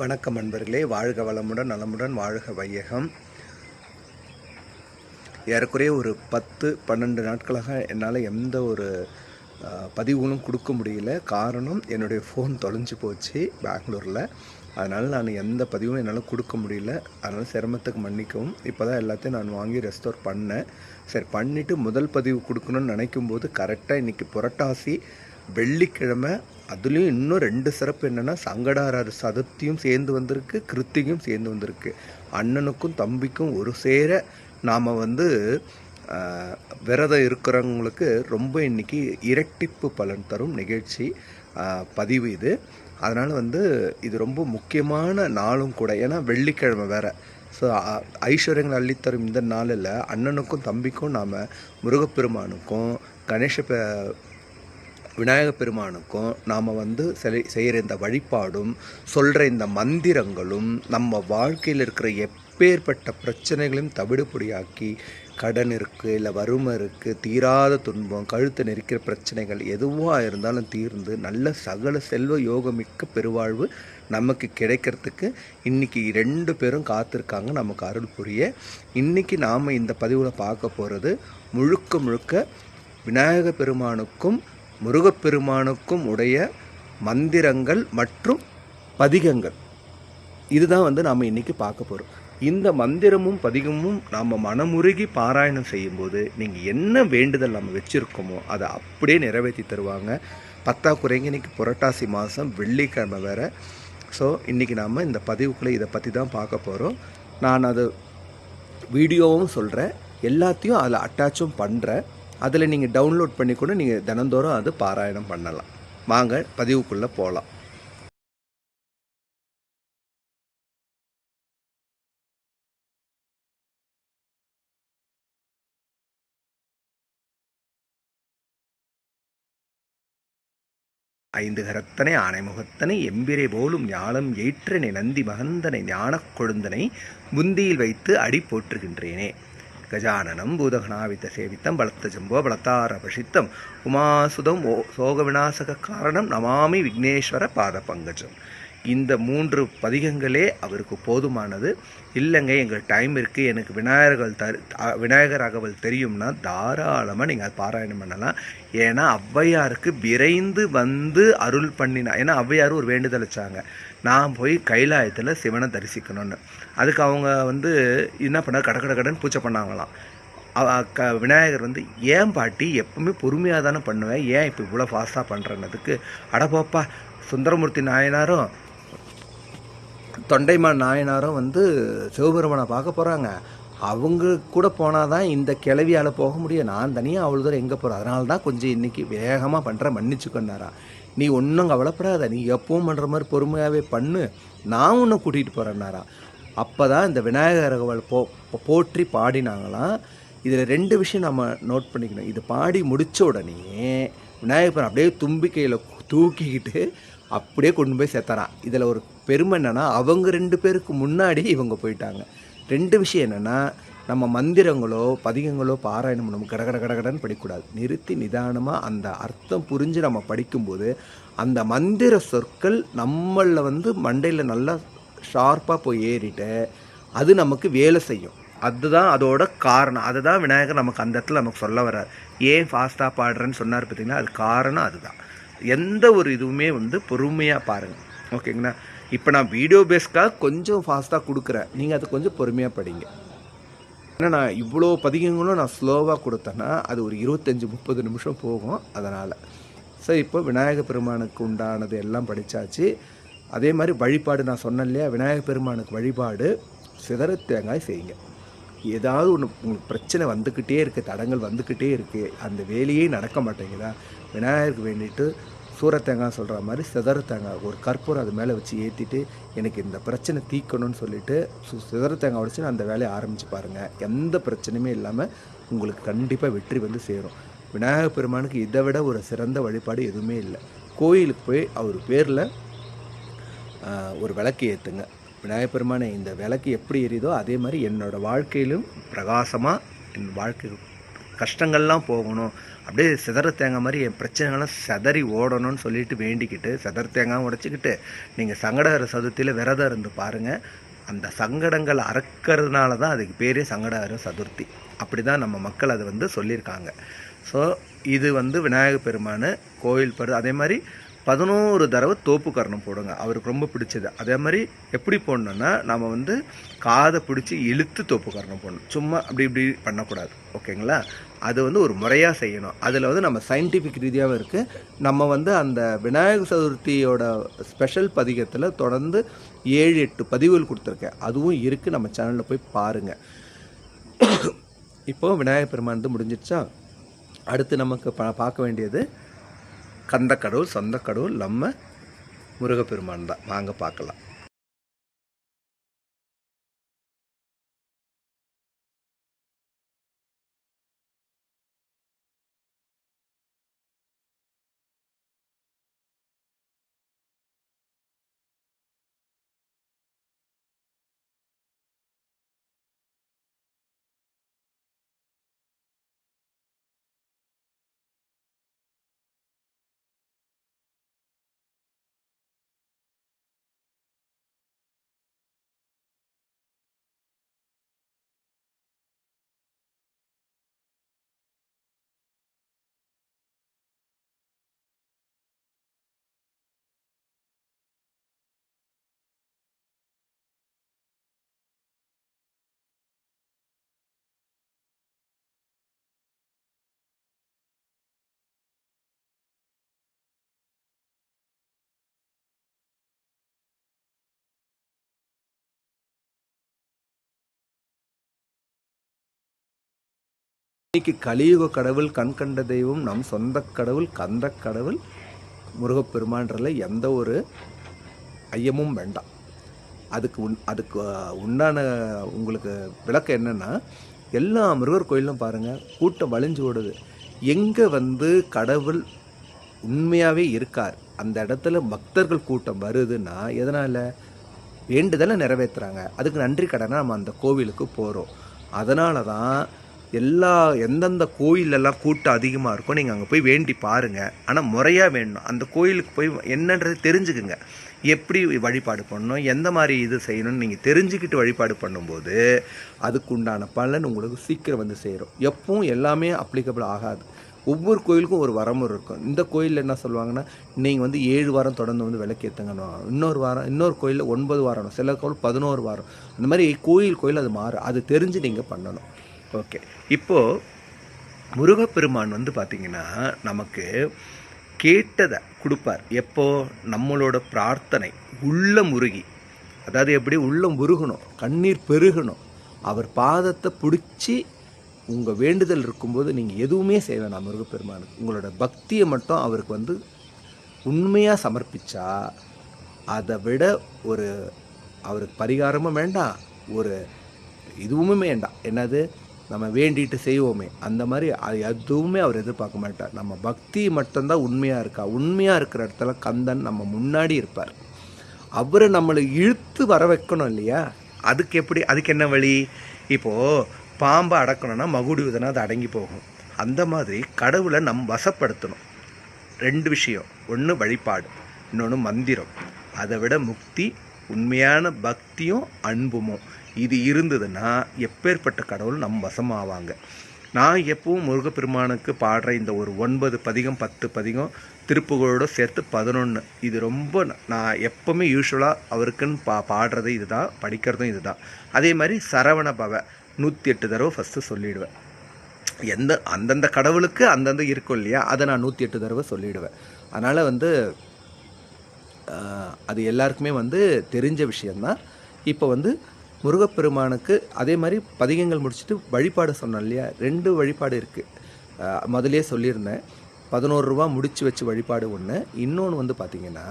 வணக்கம் அன்பர்களே. வாழ்க வளமுடன் நலமுடன் வாழ்க வையகம். ஏறக்குறைய ஒரு பத்து பன்னெண்டு நாட்களாக என்னால் எந்த ஒரு பதிவுகளும் கொடுக்க முடியல. காரணம் என்னுடைய ஃபோன் தொலைஞ்சு போச்சு பெங்களூரில். அதனால் நான் எந்த பதிவும் என்னால் கொடுக்க முடியல. அதனால் சிரமத்துக்கு மன்னிக்கவும். இப்போ தான் எல்லாத்தையும் நான் வாங்கி ரெஸ்டோர் பண்ணேன். சரி பண்ணிவிட்டு முதல் பதிவு கொடுக்கணும்னு நினைக்கும் போது கரெக்டாக இன்றைக்கி புரட்டாசி வெள்ளிக்கிழமை அதுலேயும் இன்னும் ரெண்டு சிறப்பு என்னென்னா சங்கடாரர் சதுர்த்தியும் சேர்ந்து வந்திருக்கு கிருத்திகையும் சேர்ந்து வந்திருக்கு. அண்ணனுக்கும் தம்பிக்கும் ஒரு சேர நாம் வந்து விரதம் இருக்கிறவங்களுக்கு ரொம்ப இன்னைக்கு இரட்டிப்பு பலன் தரும் நிகழ்ச்சி பதிவு இது. அதனால் வந்து இது ரொம்ப முக்கியமான நாளும் கூட. ஏன்னா வெள்ளிக்கிழமை வேறு. ஸோ ஐஸ்வர்யங்கள் அள்ளித்தரும் இந்த நாளில் அண்ணனுக்கும் தம்பிக்கும் நாம் முருகப்பெருமானுக்கும் கணேச விநாயகப் விநாயக பெருமானுக்கும் நாம் வந்து செய்கிற இந்த வழிபாடும் சொல்கிற இந்த மந்திரங்களும் நம்ம வாழ்க்கையில் இருக்கிற எப்பேற்பட்ட பிரச்சனைகளையும் தவிடுபொடியாக்கி கடன் இருக்குது இல்லை வறுமை இருக்குது தீராத துன்பம் கழுத்தை நெரிக்கிற பிரச்சனைகள் எதுவாக இருந்தாலும் தீர்ந்து நல்ல சகல செல்வ யோகமிக்க பெருவாழ்வு நமக்கு கிடைக்கிறதுக்கு இன்னைக்கு ரெண்டு பேரும் காத்திருக்காங்க நமக்கு அருள் புரிய. இன்றைக்கி நாம் இந்த பதிவில் பார்க்க போகிறது முழுக்க முழுக்க விநாயக பெருமானுக்கும் முருகப்பெருமானுக்கும் உடைய மந்திரங்கள் மற்றும் பதிகங்கள். இதுதான் வந்து நாம் இன்னைக்கு பார்க்க போகிறோம் இந்த மந்திரமும் பதிகமும் நாம் மனமுருகி பாராயணம் செய்யும்போது நீங்கள் என்ன வேண்டுதல் நம்ம வச்சுருக்கோமோ அதை அப்படியே நிறைவேற்றி தருவாங்க. பத்தாக்குறைங்க இன்னைக்கு புரட்டாசி மாதம் வெள்ளிக்கிழமை வேறு. ஸோ இன்றைக்கி நாம் இந்த பதிவுக்குள்ளே இதை பற்றி தான் பார்க்க போகிறோம் நான் அது வீடியோவும் சொல்கிறேன் எல்லாத்தையும் அதில் அட்டாச்சும் பண்ணுறேன் அதில் நீங்கள் டவுன்லோட் பண்ணி கூட நீங்கள் தினந்தோறும் அது பாராயணம் பண்ணலாம். வாங்க பதிவுக்குள்ளே போகலாம் ஐந்து கரத்தனை ஆனைமுகத்தனை எம்பிரை போலும் ஞானம் ஏற்றனை நந்தி மகந்தனை ஞானக் கொழுந்தனை முந்தியில் வைத்து அடி போற்றுகின்றேனே. கஜானனம் பூதகணாவித்த சேவித்தம் பலத்த ஜம்போ பலத்தார பஷித்தம் உமாசுதம் ஓ சோக விநாசக காரணம் நமாமி விக்னேஸ்வர பாத பங்கஜம் இந்த மூன்று பதிகங்களே அவருக்கு போதுமானது. இல்லைங்க எங்கள் டைம் இருக்குது எனக்கு விநாயகர்கள் தரு விநாயகர் அகவல் தெரியும்னா தாராளமாக நீங்கள் பாராயணம் பண்ணலாம். ஏன்னா ஔவையாருக்கு விரைந்து வந்து அருள் பண்ணினா ஏன்னா ஔவையார் ஒரு வேண்டுதல் வச்சாங்க. நான் போய் கைலாயத்தில் சிவனை தரிசிக்கணும்னு. அதுக்கு அவங்க வந்து என்ன பண்ணார் கட கட கடன்னு பூஜை பண்ணாங்களாம். க விநாயகர் வந்து ஏன் பாட்டி எப்பவுமே பொறுமையாக தானே பண்ணுவேன் ஏன் இப்போ இவ்வளோ ஃபாஸ்ட்டாக பண்ணுறேன்னதுக்கு அடப்போப்பா சுந்தரமூர்த்தி நாயனாரும் தொண்டைமான் நாயனாரும் வந்து சிவபெருமானை பார்க்க போகிறாங்க அவங்க கூட போனால் தான் இந்த கிளவியால் போக முடியும். நான் தனியாக அவ்வளோ தூரம் எங்கே போகிறேன் அதனால தான் கொஞ்சம் இன்றைக்கி வேகமாக பண்ணுறேன் மன்னிச்சுக்கொண்டாரா நீ ஒன்றும் கவலைப்படாத நீ எப்பவும் பண்ணுற மாதிரி பொறுமையாகவே பண்ணு. நான் உன்னை கூட்டிகிட்டு போகிறேன்னாரா அப்போ தான் இந்த விநாயகர் போ போற்றி பாடினாங்களாம். இதில் ரெண்டு விஷயம் நம்ம நோட் பண்ணிக்கணும். இது பாடி முடித்த உடனே விநாயகர் அப்படியே தும்பிக்கையில் தூக்கிக்கிட்டு அப்படியே கொண்டு போய் சேர்த்தறான் இதில் ஒரு பெருமை என்னென்னா அவங்க ரெண்டு பேருக்கு முன்னாடி இவங்க போயிட்டாங்க. ரெண்டு விஷயம் என்னென்னா நம்ம மந்திரங்களோ பதிகங்களோ பாராயணம் நம்ம கட கடகடன்னு படிக்கக்கூடாது. நிறுத்தி நிதானமாக அந்த அர்த்தம் புரிஞ்சு நம்ம படிக்கும்போது அந்த மந்திர சொற்கள் நம்மளில் வந்து மண்டையில் நல்லா ஷார்ப்பாக போய் ஏறிட்டு அது நமக்கு வேலை செய்யும். அதுதான் அதோட காரணம். அதுதான் விநாயகர் நமக்கு அந்த இடத்துல நமக்கு சொல்ல வர்றார். ஏன் ஃபாஸ்ட்டாக பாடுறேன்னு சொன்னார் பார்த்தீங்கன்னா அது காரணம் அதுதான். எந்த ஒரு இதுவுமே வந்து பொறுமையாக பாருங்கள் ஓகேங்களா? இப்போ நான் வீடியோ பேஸ்க்காக கொஞ்சம் ஃபாஸ்ட்டாக கொடுக்குறேன். நீங்கள் அது கொஞ்சம் பொறுமையாக படிங்க. ஏன்னா நான் இவ்வளோ பதிகங்களும் நான் ஸ்லோவாக கொடுத்தேன்னா அது ஒரு இருபத்தஞ்சி முப்பது நிமிஷம் போகும் அதனால். ஸோ இப்போ விநாயகர் பெருமானுக்கு உண்டானது எல்லாம் படித்தாச்சு அதே மாதிரி வழிபாடு நான் சொன்னேன் இல்லையா விநாயகர் பெருமானுக்கு வழிபாடு சிதற தேங்காய் செய்யுங்க. ஏதாவது ஒன்று உங்களுக்கு பிரச்சனை வந்துக்கிட்டே இருக்குது தடங்கள் வந்துக்கிட்டே இருக்குது அந்த வேலையே நடக்க மாட்டேங்குதா? விநாயகருக்கு வேண்டிட்டு சூரத்தேங்காய் சொல்கிற மாதிரி சிதற தேங்காய் ஒரு கற்பூரம் அது மேலே வச்சு ஏற்றிட்டு எனக்கு இந்த பிரச்சனை தீக்கணும்னு சொல்லிட்டு சு- சிதற தேங்காய் உடைச்சு அந்த வேலையை ஆரம்பித்து பாருங்கள் எந்த பிரச்சனையுமே இல்லாமல் உங்களுக்கு கண்டிப்பாக வெற்றி வந்து சேரும். விநாயகர் பெருமானுக்கு இதை விட ஒரு சிறந்த வழிபாடு எதுவுமே இல்லை. கோயிலுக்கு போய் அவர் பேரில் ஒரு விளக்கு ஏற்றுங்க விநாயகர் பெருமானை இந்த விளக்கு எப்படி எரியுதோ அதே மாதிரி என்னோடய வாழ்க்கையிலும் பிரகாசமாக என் வாழ்க்கை கஷ்டங்கள்லாம் போகணும். அப்படியே சிதற தேங்காய் மாதிரி என் பிரச்சனைகள்லாம் சிதறி ஓடணும்னு சொல்லிட்டு வேண்டிக்கிட்டு சிதற தேங்காய் உடைச்சிக்கிட்டு நீங்கள் சங்கடகர சதுர்த்தியில் விரதம் இருந்து பாருங்கள் அந்த சங்கடங்கள் அறக்கிறதுனால தான் அதுக்கு பேரே சங்கடகர சதுர்த்தி. அப்படி தான் நம்ம மக்கள் அதை வந்து சொல்லியிருக்காங்க. ஸோ இது வந்து விநாயகர் பெருமான் கோயில் பரு அதே மாதிரி பதினோரு தடவை தோப்பு கரணம் போடுங்க. அவருக்கு ரொம்ப பிடிச்சது. அதே மாதிரி எப்படி போடணுன்னா நம்ம வந்து காதை பிடிச்சி இழுத்து தோப்பு கரணம் போடணும். சும்மா அப்படி இப்படி பண்ணக்கூடாது. ஓகேங்களா? அது வந்து ஒரு முறையாக செய்யணும். அதில் வந்து நம்ம சயின்டிஃபிக் ரீதியாகவும் இருக்குது நம்ம வந்து அந்த விநாயகர் சதுர்த்தியோட ஸ்பெஷல் பதிகத்தில் தொடர்ந்து ஏழு எட்டு பதிவுகள் கொடுத்துருக்கேன். அதுவும் இருக்குது நம்ம சேனலில் போய் பாருங்கள் இப்போ விநாயகர் பெருமான் வந்து முடிஞ்சிடுச்சா? அடுத்து நமக்கு பா பார்க்க வேண்டியது கந்த கடவுள் சொந்த கடவுள் நம்ம முருகப்பெருமான் தான். வாங்க பார்க்கலாம். இன்னைக்கு கலியுக கடவுள் கண் கண்ட தெய்வம் நம் சொந்த கடவுள் கந்த கடவுள் முருகப்பெருமான்றல எந்த ஒரு ஐயமும் வேண்டாம். அதுக்கு உன் அதுக்கு உண்டான உங்களுக்கு விளக்கம் என்னென்னா எல்லா முருகர் கோயிலும் பாருங்கள் கூட்டம் வழிஞ்சு ஓடுது. எங்கே வந்து கடவுள் உண்மையாகவே இருக்கார் அந்த இடத்துல பக்தர்கள் கூட்டம் வருதுன்னா எதனால்? வேண்டுதலை நிறைவேற்றுறாங்க அதுக்கு நன்றி கடனாக நம்ம அந்த கோவிலுக்கு போகிறோம் அதனால தான் எல்லா எந்தெந்த கோயிலெல்லாம் கூட்டம் அதிகமாக இருக்கோ நீங்கள் அங்கே போய் வேண்டி பாருங்கள் ஆனால் முறையாக வேணும். அந்த கோயிலுக்கு போய் என்னன்றது தெரிஞ்சுக்குங்க. எப்படி வழிபாடு பண்ணணும்? எந்த மாதிரி இது செய்யணும்னு நீங்கள் தெரிஞ்சுக்கிட்டு வழிபாடு பண்ணும்போது அதுக்குண்டான பலன் உங்களுக்கு சீக்கிரம் வந்து சேரும். எப்பவும் எல்லாமே அப்ளிகபிள் ஆகாது. ஒவ்வொரு கோயிலுக்கும் ஒரு வரமுறை இருக்கும். இந்த கோயிலில் என்ன சொல்லுவாங்கன்னா நீங்கள் வந்து ஏழு வாரம் தொடர்ந்து வந்து விளக்கேற்றுங்கன்னு இன்னொரு வாரம் இன்னொரு கோயிலில் ஒன்பது வாரம் சில கோயில் பதினோரு வாரம். அந்த மாதிரி கோயில் கோயில் அது மாறும். அது தெரிஞ்சு நீங்கள் பண்ணணும். ஓகே இப்போது முருகப்பெருமான் வந்து பார்த்திங்கன்னா நமக்கு கேட்டதை கொடுப்பார். எப்போ? நம்மளோட பிரார்த்தனை உள்ள முருகி. அதாவது எப்படி? உள்ளம் உருகணும் கண்ணீர் பெருகணும். அவர் பாதத்தை பிடிச்சி உங்கள் வேண்டுதல் இருக்கும்போது நீங்கள் எதுவுமே செய்ய வேணாம் முருகப்பெருமானுக்கு உங்களோட பக்தியை மட்டும் அவருக்கு வந்து உண்மையாக சமர்ப்பிச்சா அதை விட ஒரு அவருக்கு பரிகாரமும் வேண்டாம். ஒரு இதுவுமே வேண்டாம். என்னது? நம்ம வேண்டிட்டு செய்வோமே. அந்த மாதிரி அது எதுவுமே அவர் எதிர்பார்க்க மாட்டார். நம்ம பக்தி மட்டும்தான் உண்மையாக இருக்கா? உண்மையாக இருக்கிற இடத்துல கந்தன் நம்ம முன்னாடி இருப்பார். அவரை நம்மளை இழுத்து வர வைக்கணும் இல்லையா? அதுக்கு எப்படி அதுக்கு என்ன வழி? இப்போது பாம்பை அடக்கணும்னா மகுடி உதனா அது அடங்கி போகும். அந்த மாதிரி கடவுளை நம் வசப்படுத்தணும். ரெண்டு விஷயம். ஒன்று வழிபாடு. இன்னொன்று மந்திரம். அதை விட முக்தி உண்மையான பக்தியும் அன்புமோ இது இருந்ததுன்னா எப்பேற்பட்ட கடவுள் நம் வசமாவாங்க. நான் எப்பவும் முருகப்பெருமானுக்கு பாடுற இந்த ஒரு ஒன்பது பதிகம் பத்து பதிகம் திருப்புகளோடு சேர்த்து பதினொன்று இது ரொம்ப நான் எப்பவுமே யூஸ்வலாக அவருக்குன்னு பா பாடுறது இதுதான் படிக்கிறதும் இதுதான். அதே மாதிரி சரவண பவ நூற்றி எட்டு தடவை ஃபஸ்ட்டு சொல்லிடுவேன். எந்த அந்தந்த கடவுளுக்கு அந்தந்த இருக்கும் இல்லையா அதை நான் நூற்றி எட்டு தடவை சொல்லிடுவேன். அதனால் வந்து அது எல்லாருக்குமே வந்து தெரிஞ்ச விஷயந்தான் இப்போ வந்து முருகப்பெருமானுக்கு அதே மாதிரி பதிகங்கள் முடிச்சுட்டு வழிபாடு சொன்னோம் இல்லையா? ரெண்டு வழிபாடு இருக்குது முதலே சொல்லியிருந்தேன். பதினோரு ரூபா முடித்து வச்சு வழிபாடு ஒன்று இன்னொன்று வந்து பார்த்திங்கன்னா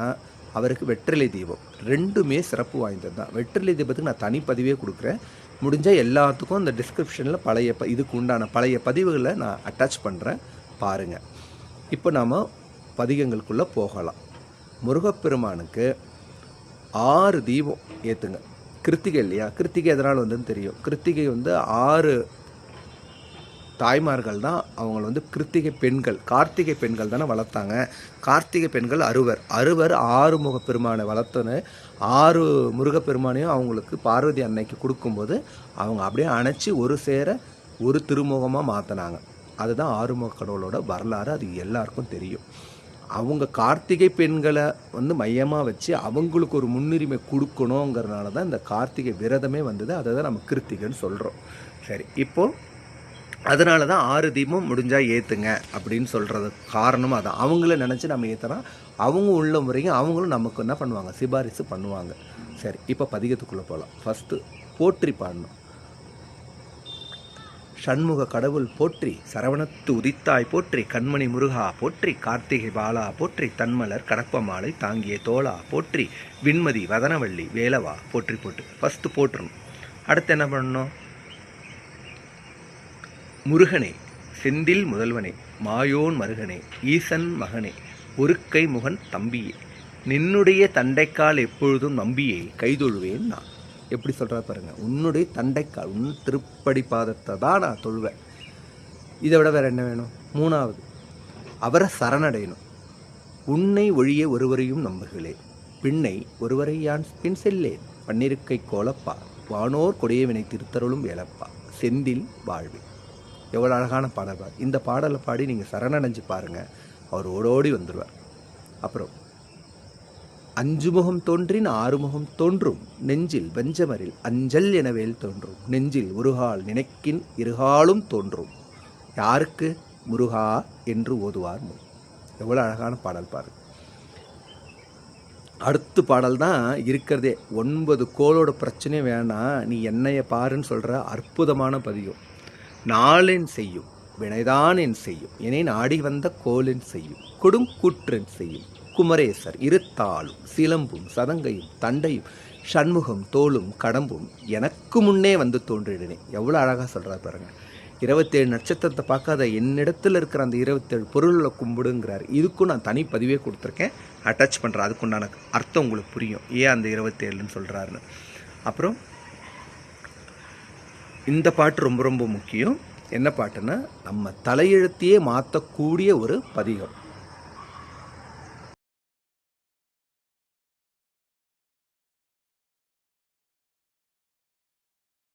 அவருக்கு வெற்றிலை தீபம். ரெண்டுமே சிறப்பு வாய்ந்தது தான். வெற்றிலை தீபத்துக்கு நான் தனிப்பதிவே கொடுக்குறேன். முடிஞ்சால் எல்லாத்துக்கும் அந்த டிஸ்கிரிப்ஷனில் பழைய ப இதுக்கு உண்டான பழைய பதிவுகளை நான் அட்டாச் பண்ணுறேன் பாருங்கள் இப்போ நாம் பதிகங்களுக்குள்ளே போகலாம். முருகப்பெருமானுக்கு ஆறு தீபம் ஏற்றுங்க கிருத்திகை இல்லையா? கிருத்திகை எதனால் வந்துன்னு தெரியும். கிருத்திகை வந்து ஆறு தாய்மார்கள் தான் அவங்கள வந்து கிருத்திகை பெண்கள் கார்த்திகை பெண்கள் தானே வளர்த்தாங்க. கார்த்திகை பெண்கள் அறுவர். அறுவர் ஆறு முக பெருமானை வளர்த்தோன்னு ஆறு முருகப்பெருமானையும் அவங்களுக்கு பார்வதி அன்னைக்கு கொடுக்கும்போது அவங்க அப்படியே அணைச்சி ஒரு சேர ஒரு திருமுகமாக மாற்றினாங்க அதுதான் ஆறுமுக கடவுளோட வரலாறு. அது எல்லாருக்கும் தெரியும். அவங்க கார்த்திகை பெண்களை வந்து மையமாக வச்சு அவங்களுக்கு ஒரு முன்னுரிமை கொடுக்கணுங்கிறனால தான் இந்த கார்த்திகை விரதமே வந்தது. அதை தான் நம்ம கிருத்திகைன்னு சொல்கிறோம் சரி இப்போது அதனால தான் ஆறு தீபம் முடிஞ்சால் ஏற்றுங்க அப்படின்னு சொல்கிறது காரணம் அதான். அவங்கள நினச்சி நம்ம ஏற்றுனா அவங்க உள்ள முறையும் அவங்களும் நமக்கு என்ன பண்ணுவாங்க? சிபாரிசு பண்ணுவாங்க. சரி இப்போ பதிகத்துக்குள்ளே போகலாம் ஃபஸ்ட்டு போற்றி பாடணும். ஷண்முக கடவுள் போற்றி சரவணத்து உதித்தாய் போற்றி கண்மணி முருகா போற்றி கார்த்திகை பாலா போற்றி தன்மலர் கடப்பமாலை தாங்கிய தோளா போற்றி விண்மதி வதனவள்ளி வேலவா போற்றி போட்டு ஃபஸ்ட்டு போட்டுறணும் அடுத்து என்ன பண்ணணும்? முருகனே செந்தில் முதல்வனே மாயோன் மருகனே ஈசன் மகனே ஒருக்கை முகன் தம்பியே நின்னுடைய தண்டைக்கால் எப்பொழுதும் நம்பியே கைதொழுவேன் நான். எப்படி சொல்கிறா பாருங்கள் உன்னுடைய தண்டைக்கால் உன் திருப்படி பாதத்தை தான் நான் தொழுவேன். இதை விட வேறு என்ன வேணும்? மூணாவது அவரை சரணடையணும். உன்னை ஒழிய ஒருவரையும் நம்புகளே பின்னை ஒருவரை யான் பின் செல்லேன் பன்னிருக்கை கோலப்பா வானோர் கொடியவினை திருத்தருளும் வேலப்பா செந்தில் வாழ்வே. எவ்வளோ அழகான பாடல் இந்த பாடலை பாடி நீங்கள் சரணடைஞ்சு பாருங்கள் அவர் ஓடோடி வந்துடுவார். அப்புறம் அஞ்சு முகம் தோன்றின் ஆறு முகம் தோன்றும். நெஞ்சில் வஞ்சமரில் அஞ்சல் எனவேல் தோன்றும். நெஞ்சில் உருகால் நினைக்கின் இருகாலும் தோன்றும். யாருக்கு? முருகா என்று ஓதுவார் முன் எவ்வளோ அழகான பாடல் பாருங்க. அடுத்த பாடல் தான் இருக்கிறதே. ஒன்பது கோளோட பிரச்சனையும் வேணாம் நீ என்னைய பாருன்னு சொல்கிற அற்புதமான பதியம் நாளென் செய்யும் வினைதான் என் செய்யும். என்னை நாடி வந்த கோலென் செய்யும். கொடுங்கூற்றன் செய்யும். குமரேசர் இருத்தாளும் சிலம்பும் சதங்கையும் தண்டையும் சண்முகம் தோளும் கடம்பும் எனக்கு முன்னே வந்து தோன்றிடுனேன் எவ்வளோ அழகாக சொல்கிறார் பாருங்க. இருபத்தேழு நட்சத்திரத்தை பார்க்காத என்னிடத்தில் இருக்கிற அந்த இருபத்தேழு பொருளில் கும்பிடுங்கிறார். இதுக்கும் நான் தனி பதிவே கொடுத்துருக்கேன். அட்டாச் பண்ணுறேன் அதுக்குண்டான அர்த்தம் உங்களுக்கு புரியும். ஏன் அந்த இருபத்தேழுன்னு சொல்கிறாருன்னு அப்புறம் இந்த பாட்டு ரொம்ப ரொம்ப முக்கியம். என்ன பாட்டுன்னா நம்ம தலையெழுத்தையே மாற்றக்கூடிய ஒரு பதிகம்.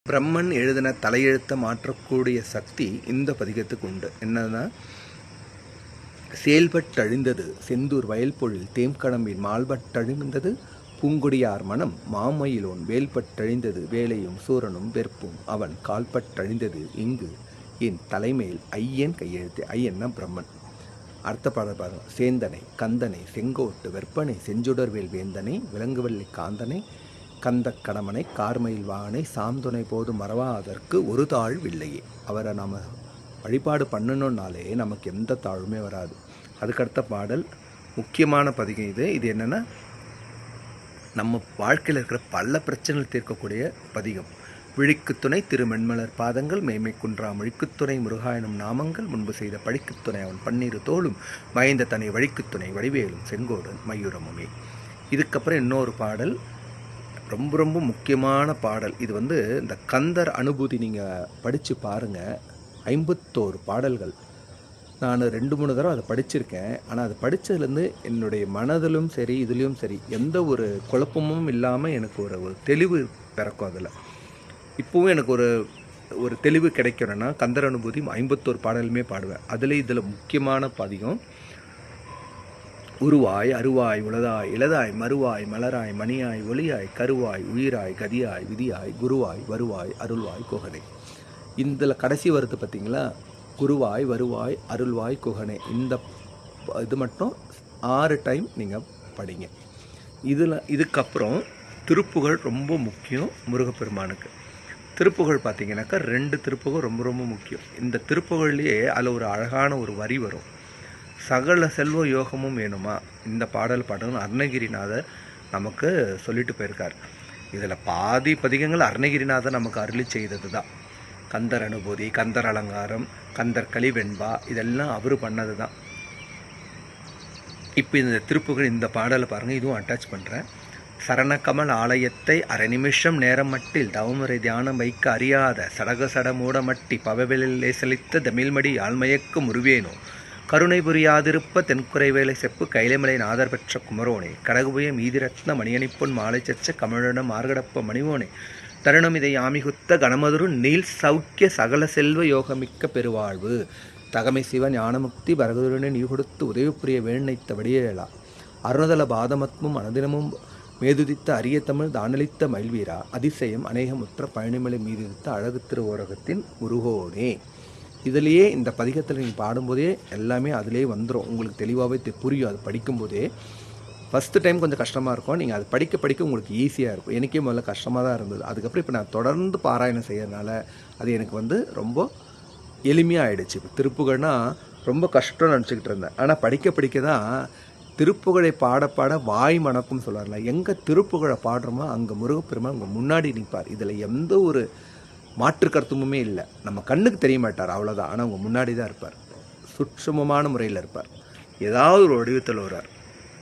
பிரம்மன் எழுதின தலையெழுத்தை மாற்றக்கூடிய சக்தி இந்த பதிகத்துக்கு உண்டு. என்னன்னா செயல்பட்டழிந்தது செந்தூர் வயல்பொழில் தேம்கடம்பின் மால்பட்டழிந்தது பூங்குடியார் மனம் மாமயிலோன் வேல்பட்டழிந்தது வேலையும் சூரனும் வெறுப்பும் அவன் கால்பட்டழிந்தது இங்கு என் தலைமையில் ஐயன் கையெழுத்து ஐயன்னா பிரம்மன். அர்த்த பாடல் பாருங்க. சேந்தனை கந்தனை செங்கோட்டு வெப்பனை செஞ்சுடர்வேல் வேந்தனை விலங்குவல்லி காந்தனை கந்த கடமனை கார்மயில் வாகனை சாந்துணை போது மறவாதற்கு ஒரு தாழ்வில்லையே. அவரை நாம் வழிபாடு பண்ணணுன்னாலே நமக்கு எந்த தாழ்வுமே வராது. அதுக்கடுத்த பாடல் முக்கியமான பதிகம் இது. இது என்னென்னா நம்ம வாழ்க்கையில் இருக்கிற பல பிரச்சனைகள் தீர்க்கக்கூடிய பதிகம். விழிக்குத்துணை திருமென்மலர் பாதங்கள் மேய்மை குன்றா மொழிக்குத்துணை முருகாயனும் நாமங்கள் முன்பு செய்த படிக்குத்துணை அவன் பன்னீர் தோளும் மயந்த தனி வழிக்குத்துணை வடிவேலும் செங்கோடன் மயூரமுமே. இதுக்கப்புறம் இன்னொரு பாடல் ரொம்ப ரொம்ப முக்கியமான பாடல். இது வந்து இந்த கந்தர் அனுபூதி நீங்கள் படித்து பாருங்கள் ஐம்பத்தோரு பாடல்கள். நான் ரெண்டு மூணு தடவை அதை படிச்சிருக்கேன். ஆனால் அது படித்ததுலேருந்து என்னுடைய மனதிலும் சரி இதுலேயும் சரி எந்த ஒரு குழப்பமும் இல்லாமல் எனக்கு ஒரு ஒரு தெளிவு பிறக்கும் அதில். இப்போவும் எனக்கு ஒரு ஒரு தெளிவு கிடைக்கணும்னா கந்தர் அனுபூதி ஐம்பத்தோரு பாடலுமே பாடுவேன். அதில் இதில் முக்கியமான பதிகம் உருவாய் அருவாய் உளதாய் இளதாய் மறுவாய் மலராய் மணியாய் ஒளியாய் கருவாய் உயிராய் கதியாய் விதியாய் குருவாய் வருவாய் அருள்வாய் குகனை. இதில் கடைசி வருது பார்த்தீங்களா? குருவாய் வருவாய் அருள்வாய் குகனை. இந்த இது மட்டும் ஆறு டைம் நீங்கள் படிங்க. இதில் இதுக்கப்புறம் திருப்புகழ் ரொம்ப முக்கியம் முருகப்பெருமானுக்கு. திருப்புகழ் பார்த்தீங்கன்னாக்கா ரெண்டு திருப்புகழ் ரொம்ப ரொம்ப முக்கியம். இந்த திருப்புகழ்லேயே அதில் ஒரு அழகான ஒரு வரி வரும். சகல செல்வ யோகமும் வேணுமா? இந்த பாடல் பாடணும் அருணகிரிநாதர் நமக்கு சொல்லிட்டு போயிருக்கார். இதில் பாதி பதிகங்கள் அருணகிரிநாதர் நமக்கு அருளி செய்தது தான் கந்தர் அனுபூதி கந்தர் அலங்காரம் கந்தர் கலிவெண்பா இதெல்லாம் அவர் பண்ணது தான் இப்போ இந்த திருப்புகள் இந்த பாடலை பாருங்கள் இதுவும் அட்டாச் பண்ணுறேன் சரணகமல் ஆலயத்தை அரை நிமிஷம் நேரம் மட்டில் தவமுறை தியானம் வைக்க அறியாத சடக சடமூட மட்டி பவவெளில் லேசலித்த தமிழ்மடி ஆழ்மயக்கும் உருவேனோ கருணை புரியாதிருப்ப தென்குறை வேலை செப்பு கைலைமலை நாதர் பெற்ற குமரோனே. கடகுபயம் ஈதிரத்ன மணியணிப்பொன் மாலை சச்ச கமழன மார்கடப்ப மணிவோனே. தருணம் இதை ஆமிகுத்த கணமதுரு நீல் சௌக்கிய சகல செல்வ யோகமிக்க பெருவாழ்வு. தகமை சிவ ஞானமுக்தி பரகுருனே நீ கொடுத்து உதவி புரிய வேண்ணைத்த வடியேலா அருணதல பாதமத்மும் அனதினமும் மேதுதித்த அரிய தமிழ் தானளித்த மயில்வீரா. அதிசயம் அநேகமுற்ற பழனிமலை மீதித்த அழகு திருவோரகத்தின் முருகோனே இதுலேயே இந்த பதிகத்தில் நீங்கள் பாடும்போதே எல்லாமே அதிலே வந்துடும் உங்களுக்கு தெளிவாகவே புரியும். அது படிக்கும்போதே ஃபஸ்ட்டு டைம் கொஞ்சம் கஷ்டமாக இருக்கும். நீங்கள் அது படிக்க படிக்க உங்களுக்கு ஈஸியாக இருக்கும். எனக்கே முதல்ல கஷ்டமாக தான் இருந்தது. அதுக்கப்புறம் இப்போ நான் தொடர்ந்து பாராயணம் செய்யறதுனால அது எனக்கு வந்து ரொம்ப எளிமையாக ஆகிடுச்சு இப்போ திருப்புகழ்னா ரொம்ப கஷ்டம்னு நினச்சிக்கிட்டு இருந்தேன். ஆனால் படிக்க படிக்க தான் திருப்புகழை பாட பாட வாய் மணக்கும்னு சொல்கிறார்ல எங்கே திருப்புகழை பாடுறோமோ அங்கே முருகப்பெருமான் உங்கள் முன்னாடி நிற்பார் இதில் எந்த ஒரு மாற்று கருத்துமுமே இல்லை. நம்ம கண்ணுக்கு தெரிய மாட்டார் அவ்வளோதான் ஆனால் உங்கள் முன்னாடி தான் இருப்பார். சுட்சமமான முறையில் இருப்பார். ஏதாவது ஒரு வடிவத்தில் வருவார்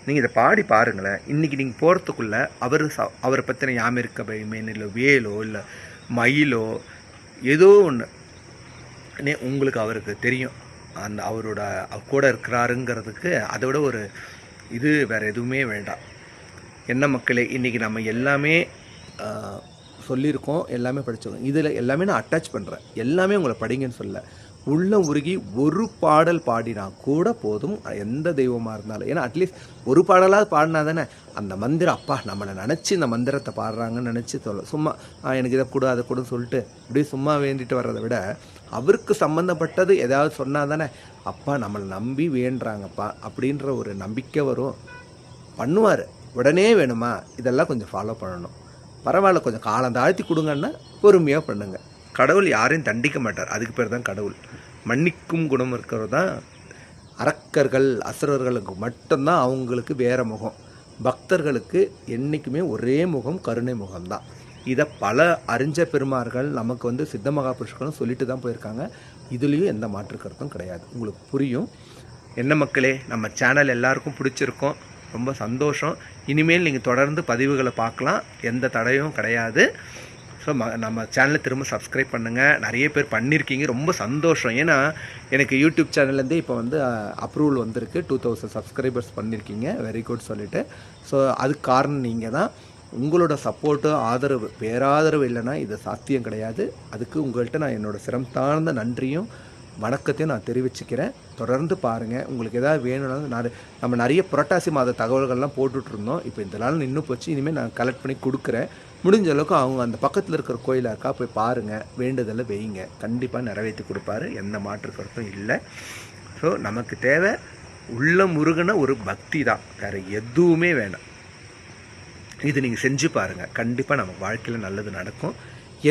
நீங்கள் இதை பாடி பாருங்களேன். இன்றைக்கி நீங்கள் போகிறதுக்குள்ளே அவர் ச அவரை பற்றின யாம் இருக்க பயமேன் இல்லை வேலோ இல்லை மயிலோ ஏதோ ஒன்று உங்களுக்கு அவருக்கு தெரியும். அந்த அவரோட கூட இருக்கிறாருங்கிறதுக்கு அதை விட ஒரு இது வேறு எதுவுமே வேண்டாம். என்ன மக்களே இன்றைக்கி நம்ம எல்லாமே சொல்லியிருக்கோம் எல்லாமே படிச்சிருக்கோம். இதில் எல்லாமே நான் அட்டாச் பண்ணுறேன் எல்லாமே உங்களை படிங்கன்னு சொல்ல உள்ள உருகி ஒரு பாடல் பாடினா கூட போதும். எந்த தெய்வமாக இருந்தாலும். ஏன்னா அட்லீஸ்ட் ஒரு பாடலாவது பாடினா தானே அந்த மந்திரம் அப்பா நம்மளை நினச்சி இந்த மந்திரத்தை பாடுறாங்கன்னு நினச்சி சொல்ல சும்மா எனக்கு இதை கொடு அதை கொடுன்னு சொல்லிட்டு இப்படியே சும்மா வேண்டிட்டு வர்றதை விட அவருக்கு சம்மந்தப்பட்டது ஏதாவது சொன்னால் தானே அப்பா நம்மளை நம்பி வேண்டுறாங்கப்பா அப்படின்ற ஒரு நம்பிக்கை வரும். பண்ணுவார். உடனே வேணுமா? இதெல்லாம் கொஞ்சம் ஃபாலோ பண்ணணும். பரவாயில்ல கொஞ்சம் காலம் தாழ்த்தி கொடுங்கன்னா பொறுமையாக பண்ணுங்க. கடவுள் யாரையும் தண்டிக்க மாட்டார். அதுக்கு பேர் தான் கடவுள். மன்னிக்கும் குணம் இருக்கிறது தான் அரக்கர்கள் அசுரர்களுக்கு மட்டும்தான் அவங்களுக்கு வேறு முகம். பக்தர்களுக்கு என்றைக்குமே ஒரே முகம் கருணை முகம்தான் இதை பல அறிஞ்ச பெருமார்கள் நமக்கு வந்து சித்த மகாபுருஷர்களும் சொல்லிட்டு தான் போயிருக்காங்க. இதுலேயும் எந்த மாற்று கருத்தும் கிடையாது. உங்களுக்கு புரியும். என்ன மக்களே நம்ம சேனல் எல்லாருக்கும் பிடிச்சிருக்கோம். ரொம்ப சந்தோஷம். இனிமேல் நீங்கள் தொடர்ந்து பதிவுகளை பார்க்கலாம். எந்த தடையும் கிடையாது. ஸோ ம நம்ம சேனலை திரும்ப சப்ஸ்கிரைப் பண்ணுங்கள் நிறைய பேர் பண்ணியிருக்கீங்க ரொம்ப சந்தோஷம். ஏன்னா எனக்கு யூடியூப் சேனல்லேருந்தே இப்போ வந்து அப்ரூவல் வந்திருக்கு. டூ தௌசண்ட் சப்ஸ்கிரைபர்ஸ் பண்ணியிருக்கீங்க வெரி குட் சொல்லிவிட்டு ஸோ அதுக்கு காரணம் நீங்கள் தான் உங்களோட சப்போர்ட்டு ஆதரவு பேராதரவு இல்லைன்னா இது சாத்தியம் கிடையாது. அதுக்கு உங்கள்கிட்ட நான் என்னோட சிரம் தாழ்ந்த நன்றியும் வணக்கத்தையும் நான் தெரிவிச்சுக்கிறேன். தொடர்ந்து பாருங்கள் உங்களுக்கு எதாவது வேணும்னா நான் நம்ம நிறைய புரட்டாசி மாத தகவல்கள்லாம் போட்டுட்டு இருந்தோம் இப்போ இந்த நாள் நின்று போச்சு. இனிமேல் நான் கலெக்ட் பண்ணி கொடுக்குறேன். முடிஞ்ச அளவுக்கு அவங்க அந்த பக்கத்தில் இருக்கிற கோயிலாக இருக்கா போய் பாருங்கள் வேண்டுதலை வைங்க. கண்டிப்பாக நிறைவேற்றி கொடுப்பாரு. எந்த மாற்று கருத்தும் இல்லை. ஸோ நமக்கு தேவை உள்ள முருகன ஒரு பக்தி தான். வேறு எதுவுமே வேணும். இது நீங்கள் செஞ்சு பாருங்கள் கண்டிப்பாக நம்ம வாழ்க்கையில் நல்லது நடக்கும்.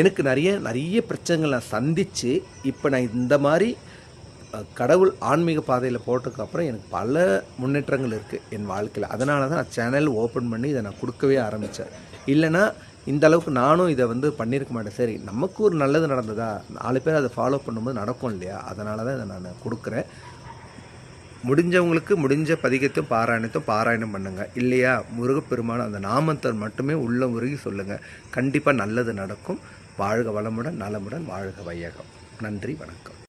எனக்கு நிறைய நிறைய பிரச்சனைகள் நான் சந்தித்து இப்போ நான் இந்த மாதிரி கடவுள் ஆன்மீக பாதையில் போட்டதுக்கப்புறம் எனக்கு பல முன்னேற்றங்கள் இருக்குது என் வாழ்க்கையில். அதனால தான் நான் சேனல் ஓப்பன் பண்ணி இதை நான் கொடுக்கவே ஆரம்பித்தேன் இல்லைன்னா இந்த அளவுக்கு நானும் இதை வந்து பண்ணியிருக்க மாட்டேன். சரி நமக்கு ஒரு நல்லது நடந்ததா? நாலு பேர் அதை ஃபாலோ பண்ணும்போது நடக்கும் இல்லையா? அதனால தான் இதை நான் கொடுக்குறேன். முடிஞ்சவங்களுக்கு முடிஞ்ச பதிகத்தையும் பாராயணத்தையும் பாராயணம் பண்ணுங்கள் இல்லையா? முருகப்பெருமான அந்த நாமத்தை மட்டுமே உள்ள முருகி சொல்லுங்கள் கண்டிப்பாக நல்லது நடக்கும். வாழ்க வளமுடன் நலமுடன் வாழ்க வையகம். நன்றி வணக்கம்.